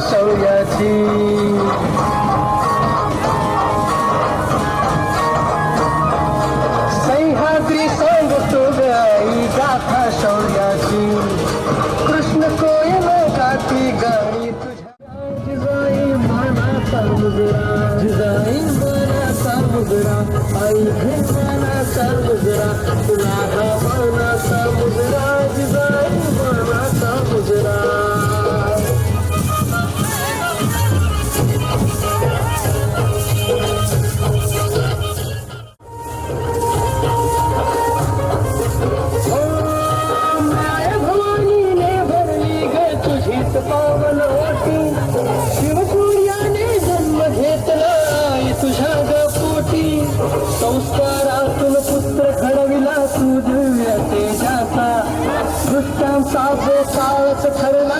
शौर्याची सह्याद्री सांगतो गाई गाथा शौर्याची कृष्ण कोयल गाती गाणी तुझ्या जिजाई मानाचा मुजरा जिजाई मानाचा मुजरा आई घे मुजरा तुला हा मानाचा पावन वाटी शिवसूर्याने जन्म घेतला. तुझ्या पोटी संस्कारातून पुत्र घडविला तू दिव्य तेजाचा. दृष्टांचा काळच ठरला